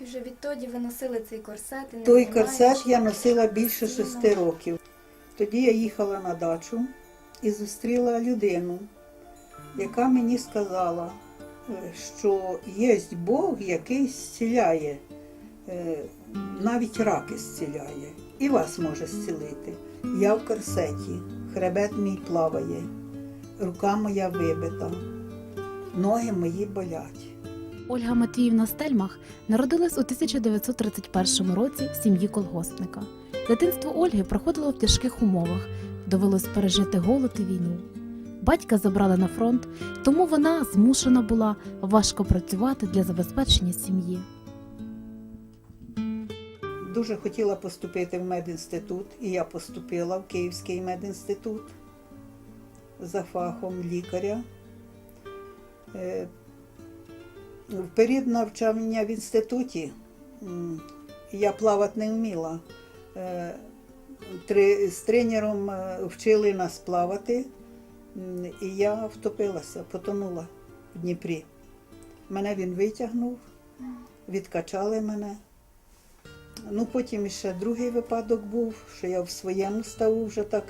І вже відтоді ви носили цей корсет і не Той корсет я носила більше шести років. Тоді я їхала на дачу і зустріла людину, яка мені сказала, е, що є Бог, який зціляє, е, навіть раки зціляє, і вас може зцілити. Я в корсеті, хребет мій плаває, рука моя вибита, ноги мої болять. Ольга Матвіївна Стельмах народилась у 1931 році в сім'ї колгоспника. Дитинство Ольги проходило в тяжких умовах, довелось пережити голод і війну. Батька забрали на фронт, тому вона змушена була важко працювати для забезпечення сім'ї. Дуже хотіла поступити в медінститут, і я поступила в Київський медінститут за фахом лікаря. В період навчання в інституті я плавати не вміла. Е, З тренером е, вчили нас плавати, і я втопилася, потонула в Дніпрі. Мене він витягнув, відкачали мене. Ну, потім ще другий випадок був, що я в своєму ставу вже так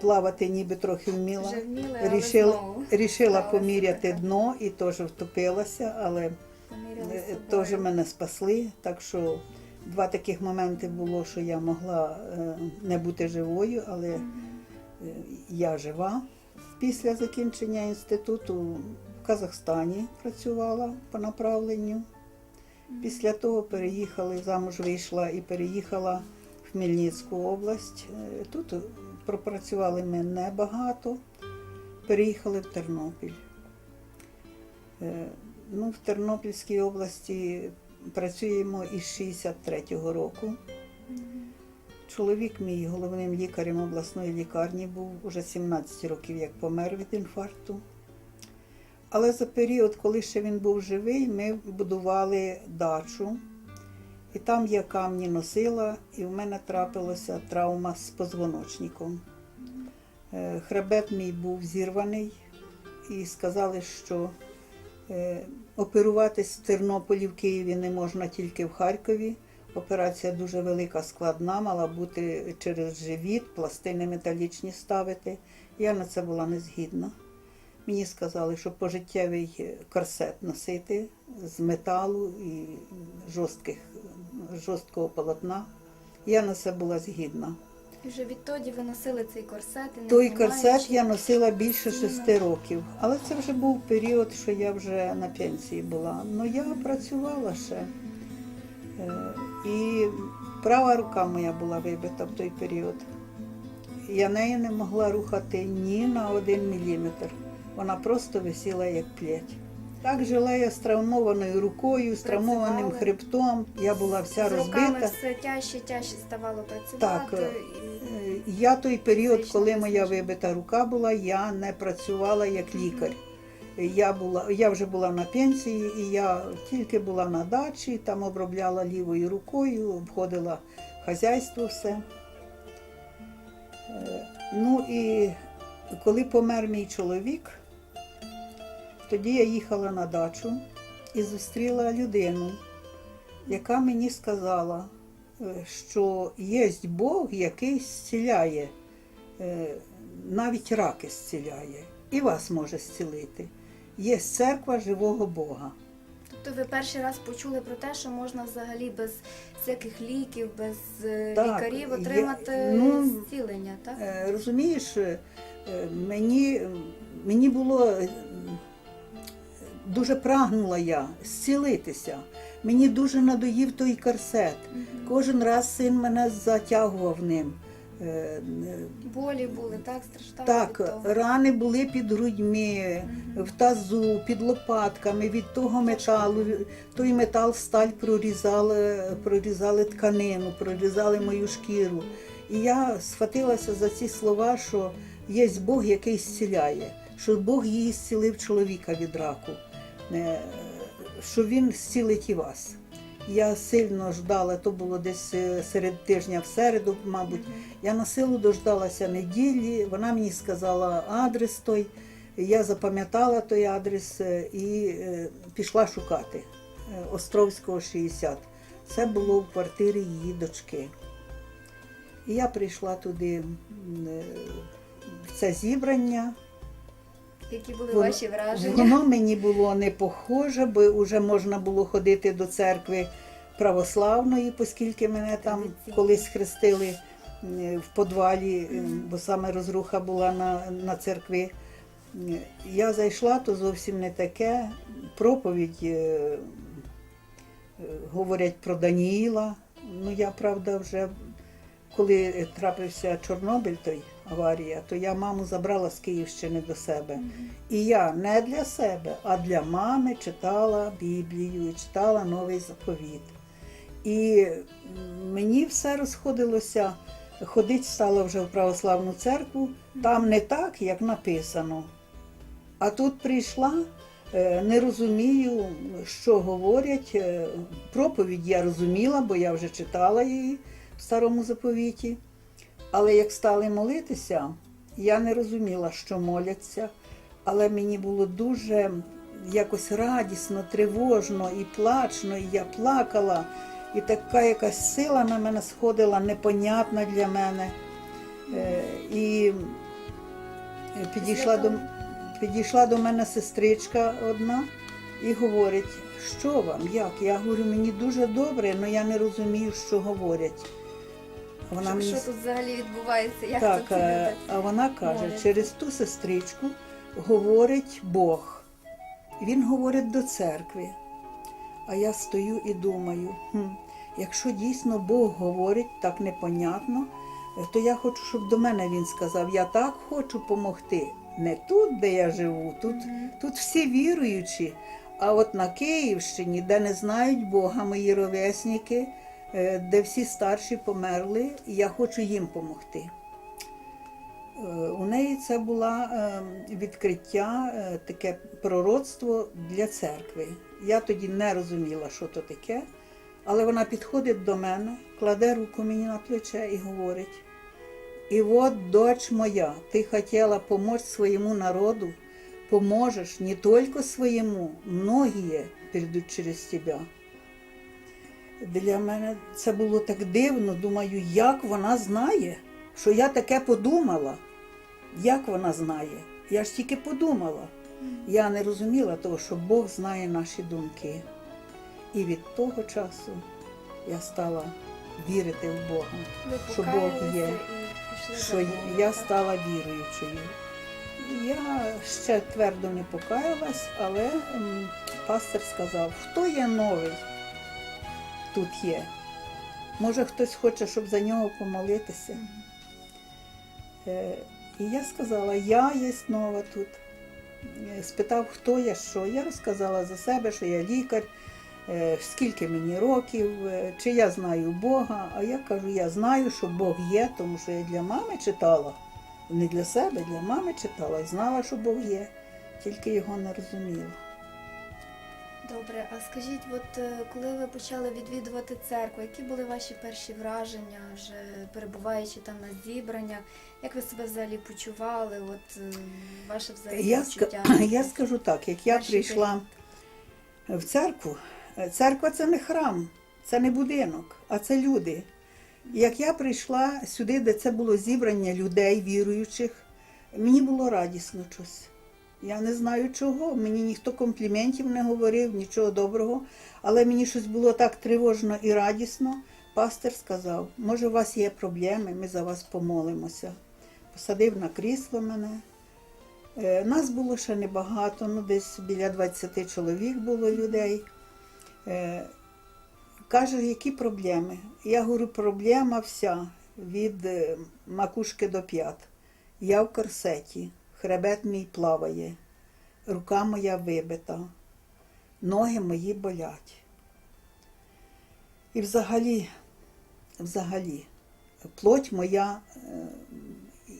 плавати ніби трохи вміла. Вже вміли, але Рішила, рішила поміряти дно і теж втопилася, але е, теж мене спасли. Так що два таких моменти було, що я могла е, не бути живою, але е, я жива. Після закінчення інституту в Казахстані працювала по направленню. Після того переїхали, замуж вийшла і переїхала в Хмельницьку область. Е, Тут пропрацювали ми небагато, переїхали в Тернопіль. Е, Ну, в Тернопільській області працюємо із 63-го року. Чоловік мій головним лікарем обласної лікарні був уже 17 років, як помер від інфаркту. Але за період, коли ще він був живий, ми будували дачу. І там я камні носила, і в мене трапилася травма з позвоночником. Е, Хребет мій був зірваний, і сказали, що е, оперуватись в Тернополі, в Києві не можна тільки в Харкові. Операція дуже велика, складна, мала бути через живіт, пластини металічні ставити. Я на це була не згідна. Мені сказали, що пожиттєвий корсет носити з металу і жорстких, жорсткого полотна. Я на це була згідна. І вже відтоді ви носили цей корсет і не Той корсет я носила більше шести років, але це вже був період, що я вже на пенсії була. Ну я працювала ще. Е, І права рука моя була вибита в той період. Я нею не могла рухати ні на один міліметр. Вона просто висіла як плеть. Так жила я з травмованою рукою, з травмованим хребтом. Я була вся З руками розбита. все тяжче, тяжче ставало працювати. Так, е, і... Я той період, коли моя вибита рука була, я не працювала як лікар. Я, була, я вже була на пенсії, і я тільки була на дачі, там обробляла лівою рукою, обходила хазяйство все. Е, Ну і коли помер мій чоловік, тоді я їхала на дачу і зустріла людину, яка мені сказала, е, що є Бог, який зціляє, е, навіть раки зціляє, і вас може зцілити. Є церква живого Бога. Тобто ви перший раз почули про те, що можна взагалі без всяких ліків, без е, Так, лікарів я- отримати ну, зцілення, так? Розумієш, мені, мені було дуже прагнула я зцілитися. Мені дуже надоїв той корсет. Кожен раз син мене затягував ним. Е, е, Болі були, так, страждали Так, рани були під грудьми, в тазу, під лопатками, від того металу. Той метал сталь прорізали, прорізали тканину, прорізали мою шкіру. І я схватилася за ці слова, що є Бог, який зціляє, що Бог її зцілив чоловіка від раку, що він зцілить і вас. Я сильно ждала, то було десь е, серед тижня в середу, мабуть. Я на силу дождалася неділі, вона мені сказала адрес той. Я запам'ятала той адрес е, і е, пішла шукати е, Островського 60. Це було в квартирі її дочки. І я прийшла туди е, в це зібрання. Які були Воно- ваші враження? Воно мені було не похоже, бо вже можна було ходити до церкви православної, оскільки мене там колись хрестили в подвалі, бо саме розруха була на, на церкви. М, Я зайшла, то зовсім не таке. Проповідь е, е, говорять про Даніїла. Ну, я, правда, вже коли трапився Чорнобиль, той аварія, то я маму забрала з Київщини до себе. І я не для себе, а для мами читала Біблію і читала новий заповіт. І мені все розходилося. Ходить стала вже в православну церкву, там не так, як написано. А тут прийшла, е, не розумію, що говорять. Е, Проповідь я розуміла, бо я вже читала її в старому заповіті. Але як стали молитися, я не розуміла, що моляться, але мені було дуже якось радісно, тривожно і плачно, і я плакала, і така якась сила на мене сходила, непонятна для мене. Е, І підійшла до, підійшла до мене сестричка одна і говорить, що вам, як? Я говорю, мені дуже добре, але я не розумію, що говорять. Вона що, мені що тут взагалі відбувається? Як так, тут е, люди? а вона каже, моляться? через ту сестричку говорить Бог. Він говорить до церкви. А я стою і думаю, хм, якщо дійсно Бог говорить так непонятно, то я хочу, щоб до мене він сказав, я так хочу допомогти. Не тут, де я живу, тут, тут всі віруючі. А от на Київщині, де не знають Бога, мої ровесники, де всі старші померли, і я хочу їм допомогти. Е, У неї це було відкриття, е, таке пророцтво для церкви. Я тоді не розуміла, що то таке, але вона підходить до мене, кладе руку мені на плече і говорить: І от, дочь моя, ти хотіла помочь своєму народу, поможеш не тільки своєму, многие прийдуть через тебе. Для мене це було так дивно. Думаю, як вона знає, що я таке подумала. Як вона знає? Я ж тільки подумала. Я не розуміла того, що Бог знає наші думки. І від того часу я стала вірити в Бога, що Бог є, що я стала віруючою. Я ще твердо не покаялась, але пастор сказав, хто є новий, тут є. Може, хтось хоче, щоб за нього помолитися. Е, І я сказала, я є нова тут. Е, Спитав, хто я, що. Я розказала за себе, що я лікар, е, скільки мені років, чи я знаю Бога. А я кажу, я знаю, що Бог є, тому що я для мами читала. Не для себе, для мами читала і знала, що Бог є, тільки його не розуміла. Добре, а скажіть, от е, коли ви почали відвідувати церкву, які були ваші перші враження, вже перебуваючи там на зібраннях? Як ви себе взагалі почували? От е, ваше взагалі Я, я скажу так, як я прийшла в церкву, е, церква це не храм, це не будинок, а це люди. І Як я прийшла сюди, де це було зібрання людей, віруючих, мені було радісно щось. Я не знаю чого, мені ніхто компліментів не говорив, нічого доброго, але мені щось було так тривожно і радісно. Пастор сказав, може, у вас є проблеми, ми за вас помолимося. Посадив на крісло мене. Е, Нас було ще небагато, ну десь біля 20 чоловік було людей. Е, Каже, які проблеми? Я говорю, проблема вся від е, макушки до п'ят. Я в корсеті, хребет мій плаває, рука моя вибита, ноги мої болять. І взагалі, взагалі, плоть моя е,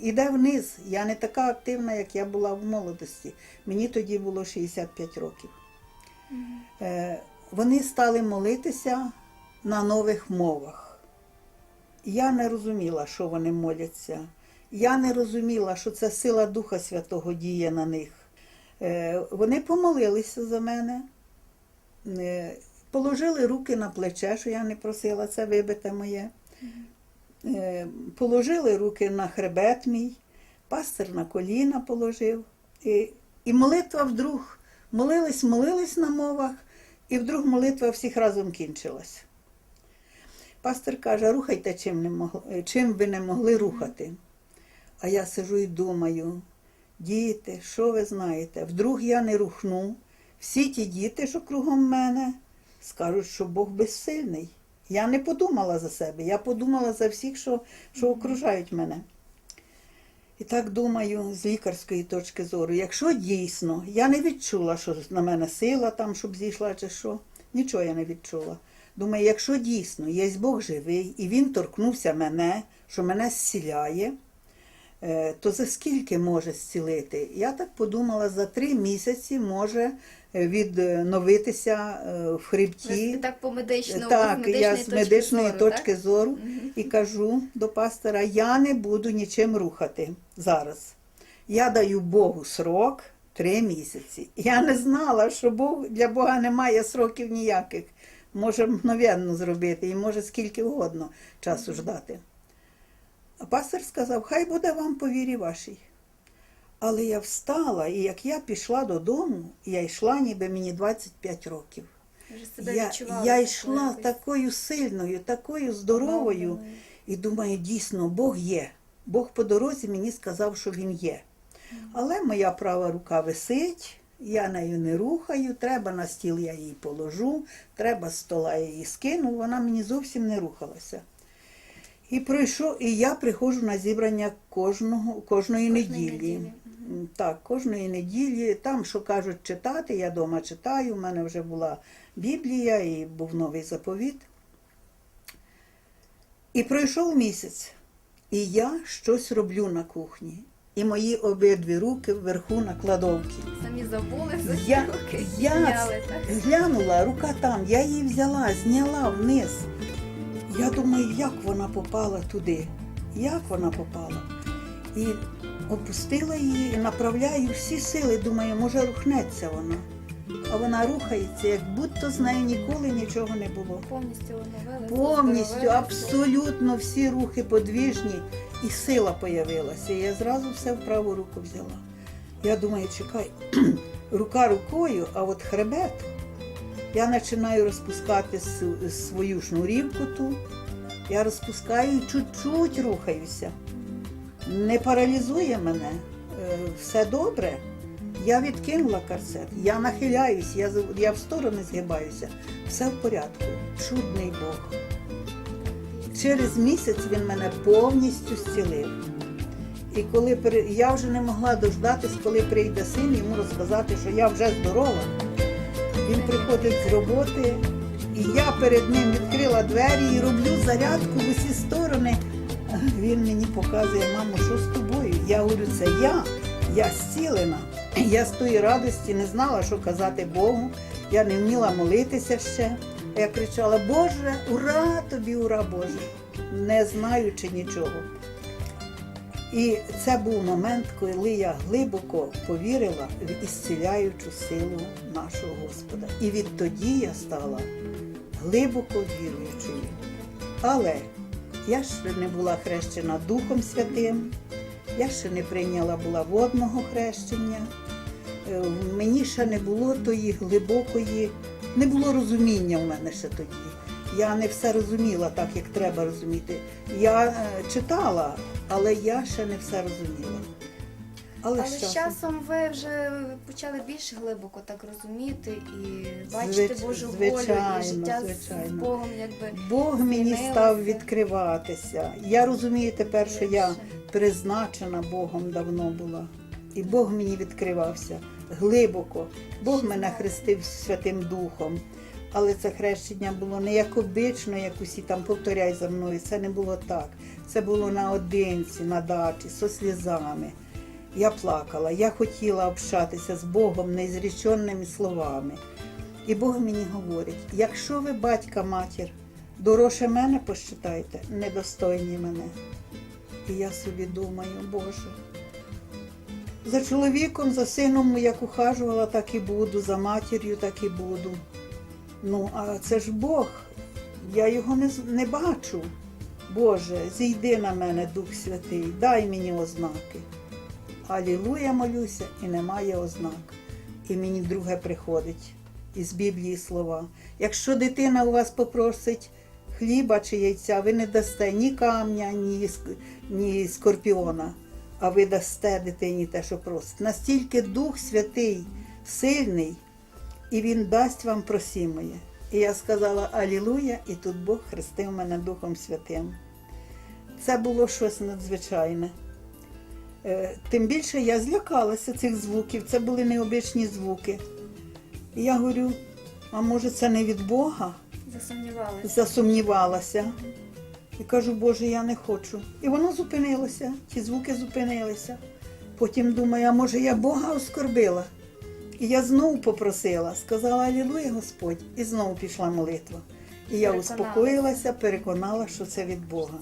іде вниз. Я не така активна, як я була в молодості. Мені тоді було 65 років. Е, Вони стали молитися на нових мовах. Я не розуміла, що вони моляться. Я не розуміла, що це сила Духа Святого діє на них. Е, Вони помолилися за мене. Е, Положили руки на плече, що я не просила, це вибите моє. Е, Положили руки на хребет мій, пастир на коліна положив. І, і молитва вдруг, молились, молились на мовах, і вдруг молитва всіх разом кінчилась. Пастор каже, рухайте чим, не могли, чим ви не могли рухати. А я сижу і думаю, діти, що ви знаєте, вдруг я не рухну, всі ті діти, що кругом мене, скажуть, що Бог безсильний. Я не подумала за себе, я подумала за всіх, що, що окружають мене. І так думаю, з лікарської точки зору, якщо дійсно я не відчула, що на мене сила там, щоб зійшла чи що, нічого я не відчула. Думаю, якщо дійсно є Бог живий, і Він торкнувся мене, що мене зціляє, то за скільки може зцілити? Я так подумала, за три місяці може е, відновитися е, в хребті. Так по медичному, Так, я з медичної так? точки зору і кажу до пастора, я не буду нічим рухати зараз. Я даю Богу срок три місяці. Я не знала, що Бог, для Бога немає сроків ніяких. Може мгновенно зробити і може скільки угодно часу ждати. А пастор сказав, хай буде вам по вірі вашій. Але я встала, і як я пішла додому, я йшла, ніби мені 25 років. Себе Я, я йшла якось такою сильною, такою здоровою, і думаю, дійсно, Бог є. Бог по дорозі мені сказав, що Він є. Але моя права рука висить, я нею не рухаю, треба на стіл я її положу, треба з стола я її скину, вона мені зовсім не рухалася. І пройшов, і я приходжу на зібрання кожного, кожної, Кожної неділі. неділі. Так, кожної неділі. Там, що кажуть читати, я вдома читаю. У мене вже була Біблія і був новий заповіт. І пройшов місяць, і я щось роблю на кухні. І мої обидві руки вверху на кладовці. Самі забули за ці Я, зняли, глянула, рука там, я її взяла, зняла вниз. Я думаю, як вона попала туди? Як вона попала? І опустила її, і направляю всі сили, думаю, може рухнеться вона. А вона рухається, як будто з нею ніколи нічого не було. Повністю оновили. Повністю, абсолютно всі рухи подвіжні, і сила появилася. Я зразу все в праву руку взяла. Я думаю, чекай, рука рукою, а от хребет. Я починаю розпускати свою шнурівку ту. Я розпускаю і чуть-чуть рухаюся. Не паралізує мене. Е, Все добре. Я відкинула корсет, я нахиляюсь, я, я в сторони згибаюся. Все в порядку. Чудний Бог. Через місяць він мене повністю зцілив. І коли я вже не могла дождатись, коли прийде син, йому розказати, що я вже здорова. Він приходить з роботи, і я перед ним відкрила двері і роблю зарядку в усі сторони. Він мені показує, мамо, що з тобою? Я говорю, це я, я зцілена. Я з тої радості не знала, що казати Богу. Я не вміла молитися ще. Я кричала: Боже, ура тобі, ура Боже, не знаючи нічого. І це був момент, коли я глибоко повірила в ісціляючу силу нашого Господа. І відтоді я стала глибоко віруючою. Але я ще не була хрещена Духом Святим, я ще не прийняла була водного хрещення. Е, Мені ще не було тої глибокої, не було розуміння в мене ще тоді. Я не все розуміла так, як треба розуміти. Я е, читала, але я ще не все розуміла. Але, Але з часом ви вже почали більш глибоко так розуміти і бачити Звич- Божу волю і життя з. Богом, якби Бог мені змінилося. став відкриватися. Я розумію тепер, що я призначена Богом давно була. І Бог мені відкривався глибоко. Бог мене хрестив Святим Духом. Але це хрещення було не як обично, як усі там повторяй за мною. Це не було так. Це було наодинці, на дачі, со слізами. Я плакала, я хотіла общатися з Богом незріченими словами. І Бог мені говорить: якщо ви батька, матір, дороже мене посчитайте, недостойні мене. І я собі думаю, Боже. За чоловіком, за сином, як ухажувала, так і буду, за матір'ю, так і буду. Ну, а це ж Бог. Я його не, не бачу. Боже, зійди на мене, Дух Святий, дай мені ознаки. Алілуя молюся, і немає ознак. І мені друге приходить із Біблії слова. Якщо дитина у вас попросить хліба чи яйця, ви не дасте ні камня, ні, ні скорпіона, а ви дасте дитині те, що просить. Настільки Дух Святий сильний, і Він дасть вам просімоє. І я сказала Алілуя, і тут Бог хрестив мене Духом Святим. Це було щось надзвичайне. Е, Тим більше я злякалася цих звуків, це були необичні звуки. І я говорю, а може це не від Бога? Засумнівалися. Засумнівалася. І кажу, Боже, я не хочу. І воно зупинилося, ті звуки зупинилися. Потім думаю, а може я Бога оскорбила? І я знову попросила, сказала Алілуя Господь, і знову пішла молитва. І я успокоїлася, переконала, що це від Бога.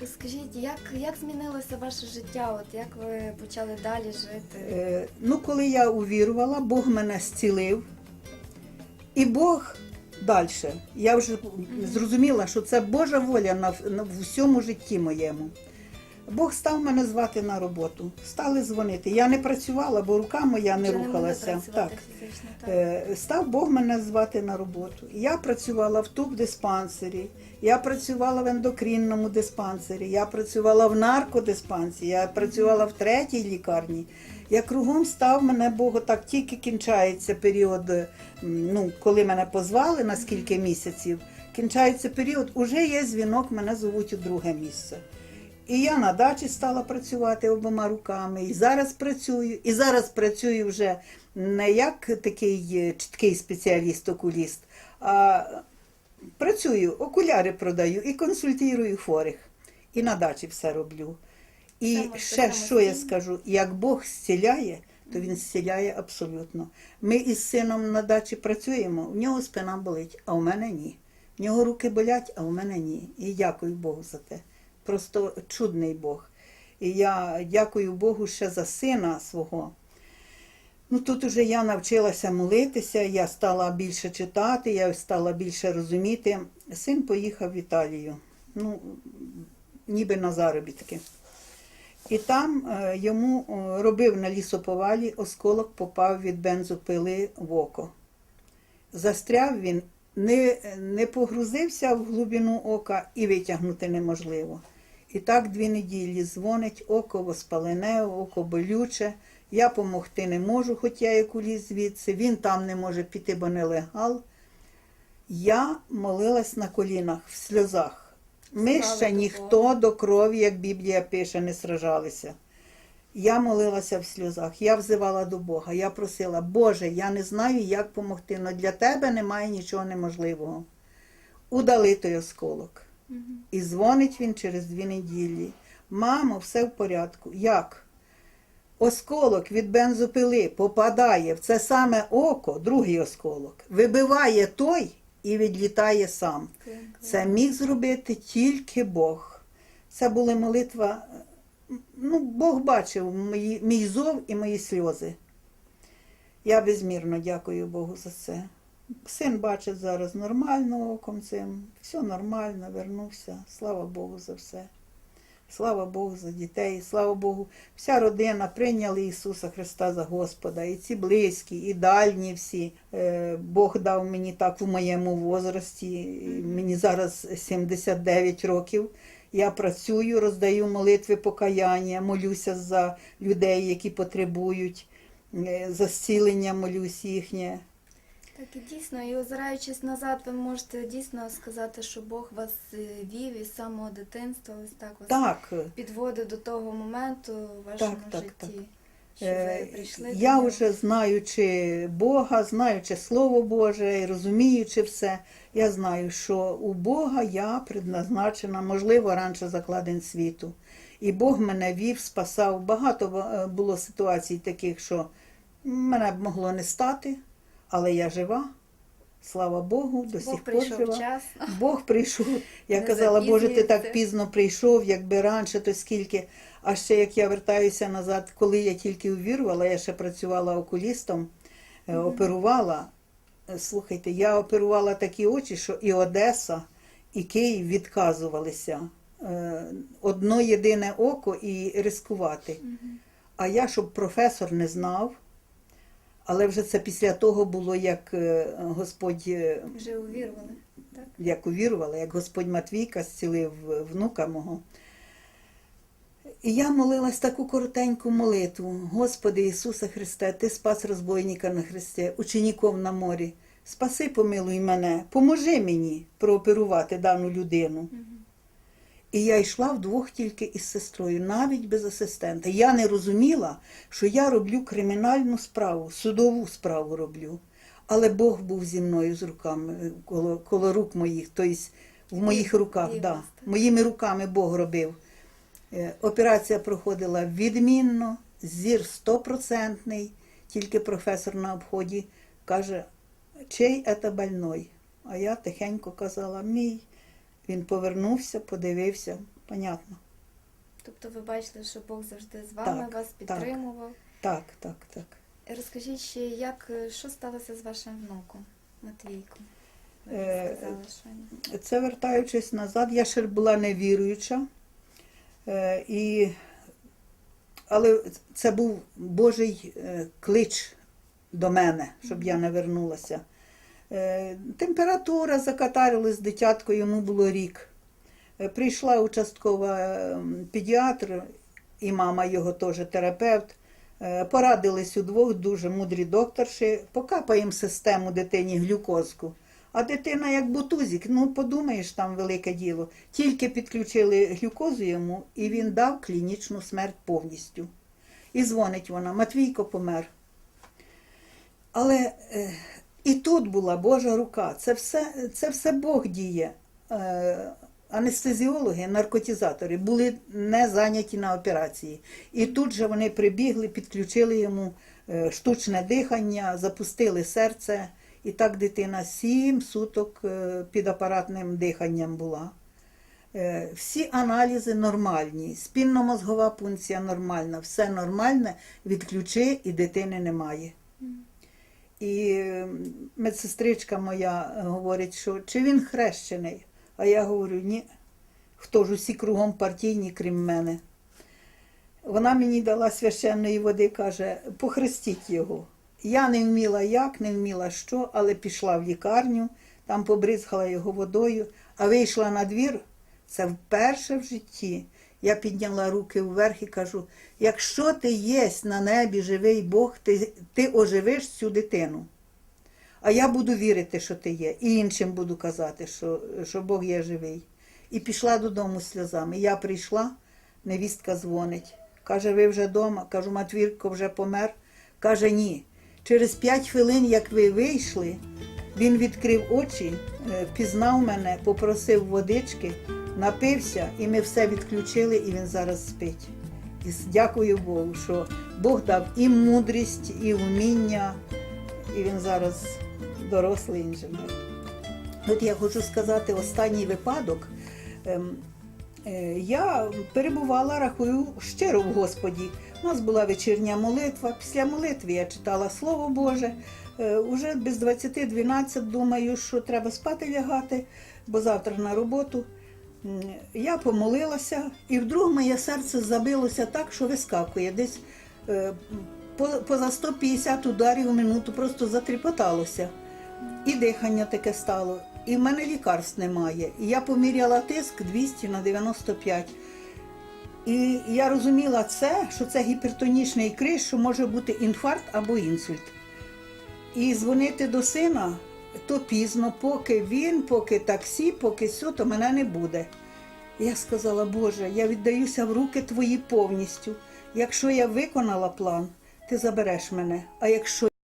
Розкажіть, як, як змінилося ваше життя? От як ви почали далі жити? Е, ну, коли я увірувала, Бог мене зцілив. І Бог далі. Я вже зрозуміла, що це Божа воля на, на всьому житті моєму. Бог став мене звати на роботу. Стали дзвонити. Я не працювала, бо рука моя не могли рухалася. працювати Так. фізично, так. Е, Став Бог мене звати на роботу. Я працювала в тубдиспансері, я працювала в ендокринному диспансері, я працювала в наркодиспансері, я працювала в третій лікарні. Я кругом став мене Бог так тільки кінчається період, ну, коли мене позвали на скільки місяців, кінчається період, уже є дзвінок, мене зовуть у друге місце. І я на дачі стала працювати обома руками, і зараз працюю, і зараз працюю вже не як такий е, чіткий спеціаліст-окуліст, а працюю, окуляри продаю і консультирую хворих. І на дачі все роблю. І Само- ще що я скажу, як Бог зціляє, то він зціляє абсолютно. Ми із сином на дачі працюємо, в нього спина болить, а у мене ні. В нього руки болять, а у мене ні. І дякую Богу за те. Просто чудний Бог. І я дякую Богу ще за сина свого. Ну тут уже я навчилася молитися, я стала більше читати, я стала більше розуміти. Син поїхав в Італію, ну, ніби на заробітки. І там е, йому робив на лісоповалі, осколок попав від бензопили в око. Застряв він, не, не погрузився в глибину ока і витягнути неможливо. І так дві неділі дзвонить, око воспалене, око болюче. Я помогти не можу, хоч я як уліз звідси. Він там не може піти, бо нелегал. Я молилась на колінах в сльозах. Ми Слава ще Богу. ніхто до крові, як Біблія пише, не сражалися. Я молилася в сльозах, я взивала до Бога. Я просила, Боже, я не знаю, як допомогти, але для тебе немає нічого неможливого. Удали той осколок. І дзвонить він через дві неділі. Мамо, все в порядку. Як? Осколок від бензопили попадає в це саме око, другий осколок, вибиває той і відлітає сам. Це міг зробити тільки Бог. Це була молитва. Ну, Бог бачив мої, мій зов і мої сльози. Я безмірно дякую Богу за це. Син бачить зараз нормально оком цим, все нормально, вернувся. Слава Богу за все. Слава Богу за дітей, слава Богу, вся родина прийняли Ісуса Христа за Господа, і ці близькі, і дальні всі. Е, Бог дав мені так у моєму возрасті. Мені зараз 79 років. Я працюю, роздаю молитви покаяння, молюся за людей, які потребують, е, за зцілення молюсь їхнє. Так і дійсно, і озираючись назад, ви можете дійсно сказати, що Бог вас е, вів із самого дитинства, ось так вас Так, підводив до того моменту в вашому Так, так, житті, так. що Е, ви прийшли. Я нього. вже знаючи Бога, знаючи Слово Боже і розуміючи все, я знаю, що у Бога я предназначена, можливо, раніше закладен світу. І Бог мене вів, спасав. Багато е, було ситуацій таких, що мене б могло не стати, але я жива. Слава Богу, до Бог сих пор жива. час. Бог прийшов. Я Не казала, Боже, ти так пізно прийшов, якби раніше, то скільки. А ще як я вертаюся назад, коли я тільки увірувала, я ще працювала окулістом, е, оперувала. Е, Слухайте, я оперувала такі очі, що і Одеса, і Київ відказувалися. Е, Одно єдине око і рискувати. А я, щоб професор не знав, але вже це після того було, як е, Господь е, Вже увірували. Так? як увірувала, як Господь Матвійка зцілив внука мого. І я молилась таку коротеньку молитву. Господи Ісусе Христе, Ти спас розбойника на Христі, ученіков на морі. Спаси, помилуй мене, поможи мені прооперувати дану людину. І я йшла вдвох тільки із сестрою, навіть без асистента. Я не розуміла, що я роблю кримінальну справу, судову справу роблю. Але Бог був зі мною з руками, коло, коло рук моїх, тобто в моїх руках, да. моїми руками Бог робив. Е, Операція проходила відмінно, зір стопроцентний, тільки професор на обході каже, чий це больной? А я тихенько казала, мій. Він повернувся, подивився, понятно. Тобто ви бачили, що Бог завжди з вами, Так, вас підтримував. Так, так, так. Розкажіть ще, як, що сталося з вашим внуком Матвійком? Ви Е, сказали, що Це вертаючись назад, я ще була невіруюча. Е, і... Але це був Божий е, клич до мене, щоб я не вернулася. Е, Температура закатарилась дитятко, йому було рік. Е, Прийшла участкова е, педіатр і мама його теж терапевт. Е, Порадились удвох дуже мудрі докторші, покапаємо систему дитині глюкозку. А дитина як бутузик, ну подумаєш, там велике діло. Тільки підключили глюкозу йому, і він дав клінічну смерть повністю. І дзвонить вона, Матвійко помер. Але і тут була Божа рука. Це все, це все Бог діє. Е, анестезіологи, наркотизатори були не зайняті на операції. І тут же вони прибігли, підключили йому е, штучне дихання, запустили серце. І так дитина сім суток е, під апаратним диханням була. Всі аналізи нормальні, спінномозгова пункція нормальна, все нормальне, відключи і дитини немає. І медсестричка моя говорить, що чи він хрещений? А я говорю, ні. Хто ж усі кругом партійні, крім мене. Вона мені дала священної води, каже, похрестіть його. Я не вміла як, не вміла що, але пішла в лікарню, там побризгала його водою, а вийшла на двір. Це вперше в житті. Я підняла руки вверх і кажу: якщо ти єсть на небі живий Бог, ти, ти оживиш цю дитину. А я буду вірити, що ти є, і іншим буду казати, що, що Бог є живий. І пішла додому сльозами. Я прийшла, невістка дзвонить. Каже, ви вже вдома? Кажу, Матвірко вже помер. Каже, ні. Через п'ять хвилин, як ви вийшли, він відкрив очі, е, впізнав мене, попросив водички, напився, і ми все відключили, і він зараз спить. І дякую Богу, що Бог дав і мудрість, і вміння, і він зараз дорослий інженер. От я хочу сказати останній випадок. Ем, е, Я перебувала, рахую, щиро в Господі. У нас була вечірня молитва. Після молитви я читала Слово Боже. Е, Уже без 20-12 думаю, що треба спати лягати, бо завтра на роботу. Я помолилася, і вдруг моє серце забилося так, що вискакує. Десь е, по- поза 150 ударів в минуту просто затріпоталося. І дихання таке стало. І в мене лікарств немає. І я поміряла тиск 200 на 95. І я розуміла це, що це гіпертонічний криз, що може бути інфаркт або інсульт. І дзвонити до сина то пізно, поки він, поки таксі, поки все, то мене не буде. Я сказала, Боже, я віддаюся в руки твої повністю. Якщо я виконала план, ти забереш мене. А якщо